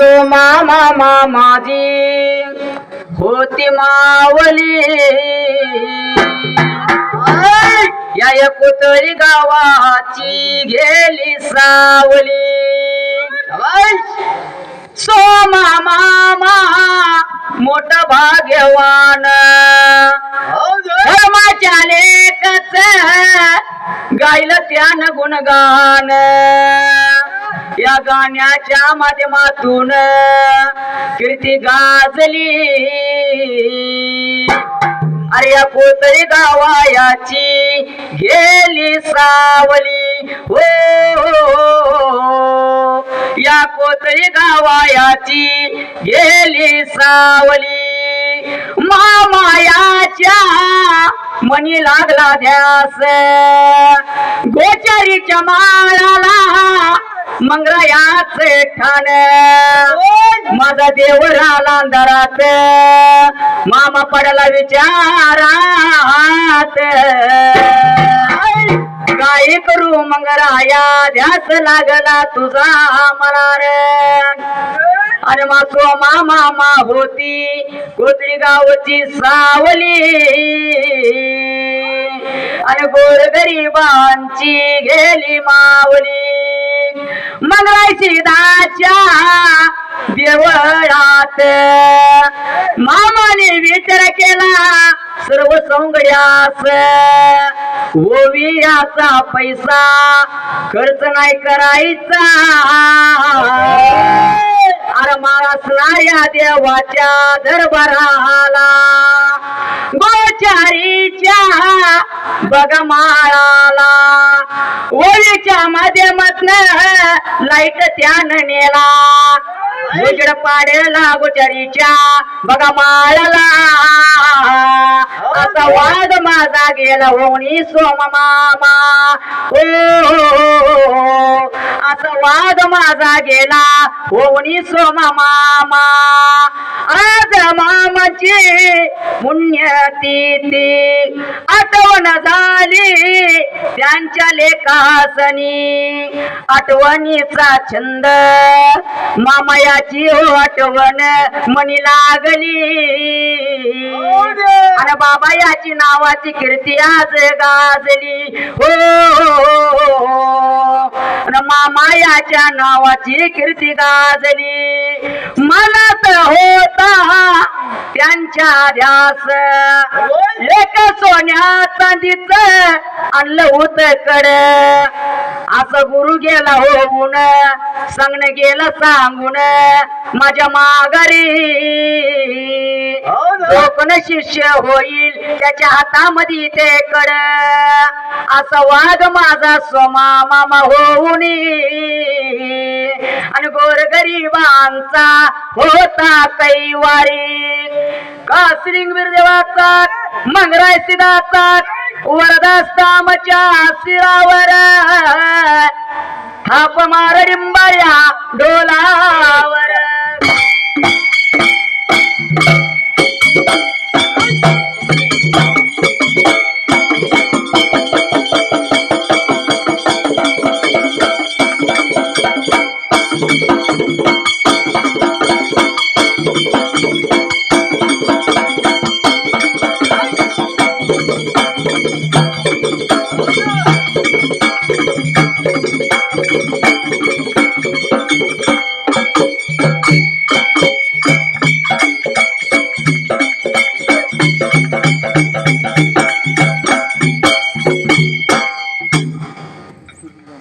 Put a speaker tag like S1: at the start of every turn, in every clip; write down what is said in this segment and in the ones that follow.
S1: सोमा मामा माझी होती मावली. या एकोतरी गावाची गेली सावली. सोमा मामा मोठा भाग्यवान. हो धर्माच्या लेखच गायलं त्यानं गुणगान. या गाण्याच्या माध्यमातून कीर्ती गाजली. अरे या पोतळी गावायाची गेली सावली. हो, हो, हो. या कोतळी गावायाची गेली सावली. मामायाच्या मनी लागला ध्यास. गोचारीच्या माळाला मंगरायाच ठाण. माझा देवराला अंधारात. मामा पडला विचारात. काय करू मंगराया ध्यास लागला तुझा मला आणि अरे मासो मामा मा होती. कोथळी गावची सावली. आणि गोर गरिबांची गेली मावली. मंगळाची दाच्या देवळात मामाने विचार केला सर्व सौंगड्यास ओवियाचा पैसा खर्च नाही करायचा. अरे या देवाच्या दरबाराला. गोचारीच्या बगमाळाला. ओळीच्या माध्यमातन लाइट त्यानं नेला. उजड पाडेला गोचारीच्या बगमाळाला. माळाला असा वाद माझा गेला होणी सोम मामा हो, हो, हो, हो असा वाद माझा गेला होणी सोम मामा आज मामाची पुण्यतिथी आठवण जा त्यांच्या लेखासनी आठवणीचा छंद. मामायाची हो आठवण मनी लागली. आणि बाबा याची नावाची कीर्ती आज गाजली. हो मामा याच्या नावाची कीर्ती गाजली. मनात होता त्यांच्या ध्यास. एक सोन्या चांदीच आणलं होत कड असं गुरु गेला होऊन सांगणं गेलं सांगून माझ्या माघारी. कोण शिष्य होईल त्याच्या हातामध्ये ते कड असा वाद माझा सोमा मामा होऊन. आणि गोर गरिबांचा होता कैवारी. कासरिंग श्रींगवीर देवाचा मंगराय सिदाचा वरदास्तामच्या शिरावर. थाप मार डिंबाया डोलावर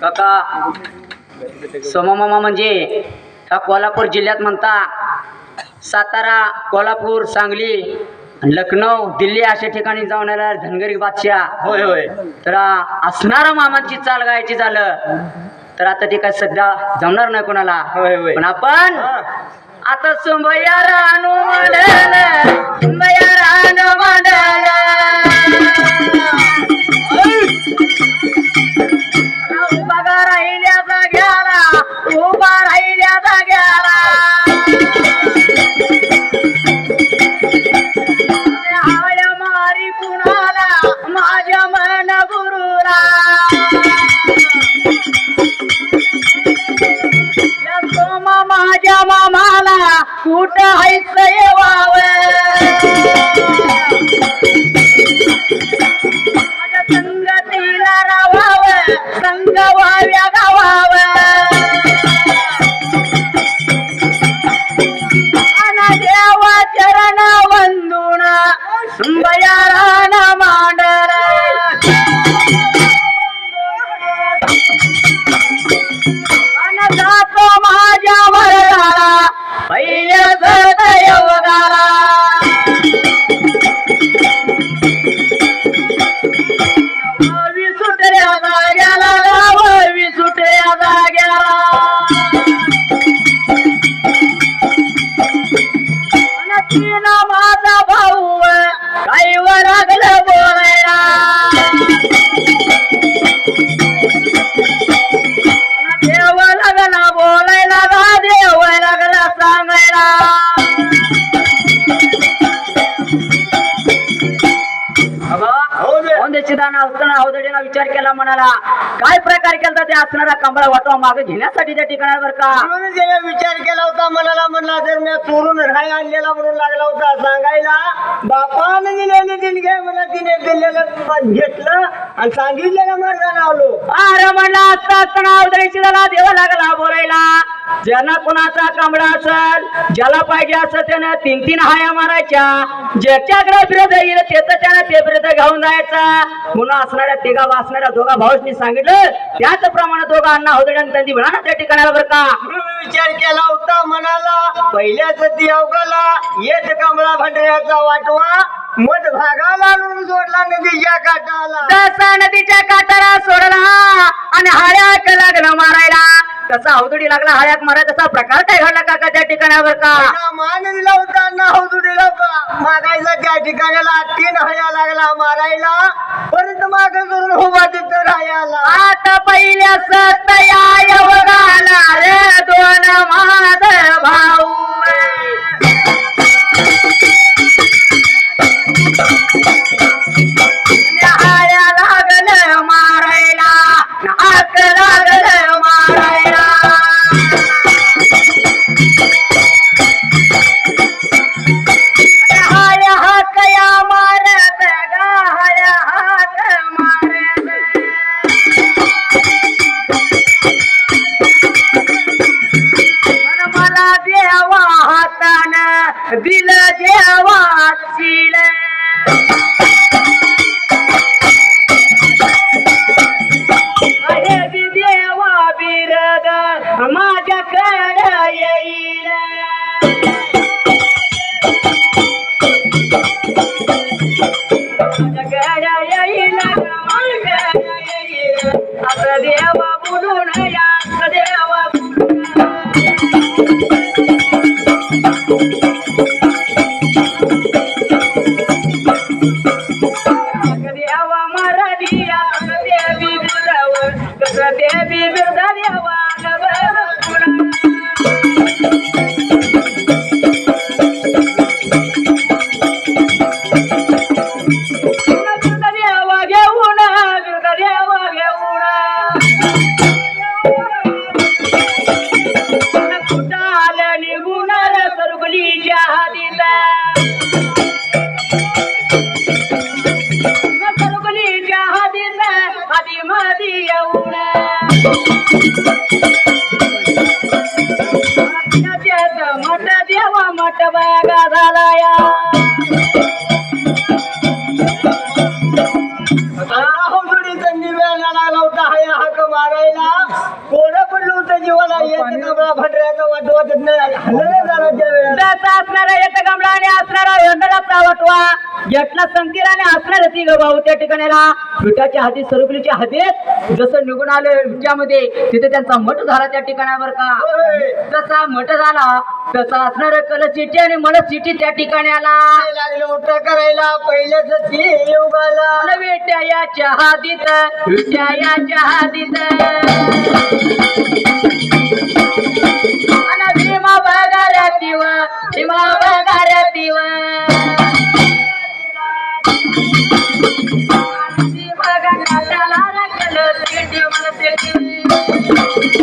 S1: काका सोमामामा म्हणजे हा कोल्हापूर जिल्ह्यात म्हणता सातारा कोल्हापूर सांगली लखनौ दिल्ली अशा ठिकाणी जाऊन आला धनगरी बादशाह.
S2: होय होय.
S1: तर असणारा मामाची चाल गायची झालं. तर आता ते काय सध्या जमणार नाही कोणाला.
S2: होय होय.
S1: पण आपण. आता सुंबया रानू मंडल सुंबया रानू मंडल असताना अवधडीला विचार केला म्हणाला? काय प्रकार केला ते असणारा कंबळा वाटवा मागे घेण्यासाठी त्या ठिकाणावर का?
S2: म्हणून त्याने विचार केला होता मनाला म्हणला जर मी चोरून राय आणलेला म्हणून लागला होता सांगायला बापानं दिलेले घे मला तिने दिलेलं घेतलं आणि सांगितलेलं मार्गाने आलो.
S1: अरे म्हणला असता असताना अवधडीची त्याला देव लागला बोलायला. ज्यांना कोणाचा कांबडा असेल ज्याला पाहिजे असं त्यानं तीन तीन हाया मारायच्या. ज्याच्याकडे विरोध येईल त्याचं त्यानं ते विरोध घेऊन जायचा. म्हणून असणाऱ्या तिघा वाचणाऱ्या दोघा भाऊसनी सांगितलं त्याच प्रमाणे दोघा अण्णा होते आणि त्यांनी म्हणा त्या ठिकाणाला बरं का?
S2: विचार केला होता मनाला पहिल्याच ती अवघाला येत कमळा भांडऱ्याचा वाटवा मध भागाला जोडला नदीच्या काठाला.
S1: तसा नदीच्या काठाला सोडला आणि हाळ्याक लागलं मारायला. तसा अवधडी लागला हाळ्याक मारायला तसा प्रकार काय घडला काका त्या ठिकाणावर का?
S2: मान दिला होता ना हौदुडीला मागायला त्या ठिकाणाला तीन हया लागला मारायला. परत माग करून उभा तिथं राहायला.
S1: आता पहिल्या रे दोन माद देवा मराठिया
S2: होता हया हाक मारायला? कोण जीवाला येत कमळा भांडऱ्याचा वाटवा हल्लं झाला त्यावेळेला
S1: त्याचा असणारा येत आणि असणारा वेंगळाचा वटवा. घेतला आणि असणारा ती भाऊ त्या ठिकाणीला. विटाच्या हाती सरुकलीच्या हातीत जसं निघून आले विट्यामध्ये तिथे त्यांचा मठ झाला त्या ठिकाणावर का. तसा मठ झाला तसा असणारा कल चिठी आणि मन चिठी त्या ठिकाणी आला
S2: लागलं होतं करायला? पहिल्याच ती योगाला
S1: अन विट्या या चहादीत विट्या या चहादीत अन भीमा बघाऱ्या दिव भीमा बघाऱ्या दिव त्याला राखलं सिटी मला सिटी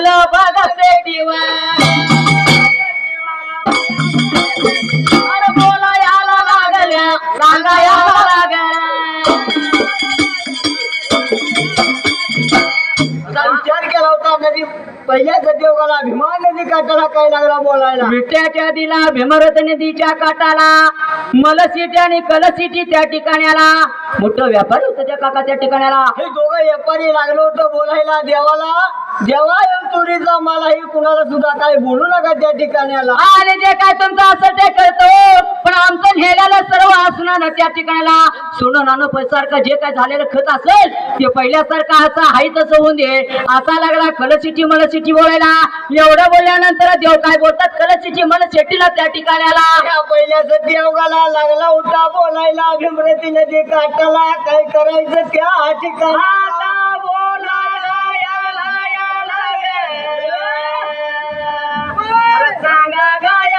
S1: मला बघा सेटीव अरे बोला याला लागल्या सांगा याला लागल्या.
S2: असा विचार केला होता नदी पहिल्याच देवगाला भीमा नदी काठाला काय लागला बोलायला?
S1: विट्याच्या दिला नदीच्या काठाला मलसिटी आणि कलसिटी त्या ठिकाण्याला. मोठं व्यापारी होतं त्या काका त्या
S2: हे दोघं व्यापारी लागलो होतं बोलायला देवाला. देवा येऊ चोरीचा मला ही कुणाला सुद्धा काय बोलू नका त्या
S1: आणि जे काय तुमचं असं ते करतो पण आमचं नेलेलं सर्व असणार त्या ठिकाणाला. सोनं नाणं सारखं जे काय झालेलं खत असेल ते पहिल्यासारखं असं हाय तसं होऊन दे. असा लागला कलसिटी मला सिटी बोलायला. एवढं बोलल्यानंतर देव काय बोलतात? कलसिटी मला शेटीला त्या ठिकाणाला
S2: पहिल्याच देवगाला लागला होता बोलायला. भीमरती नदी काठाला काय करायचं त्या ठिकाणी?
S1: गेलं. अरे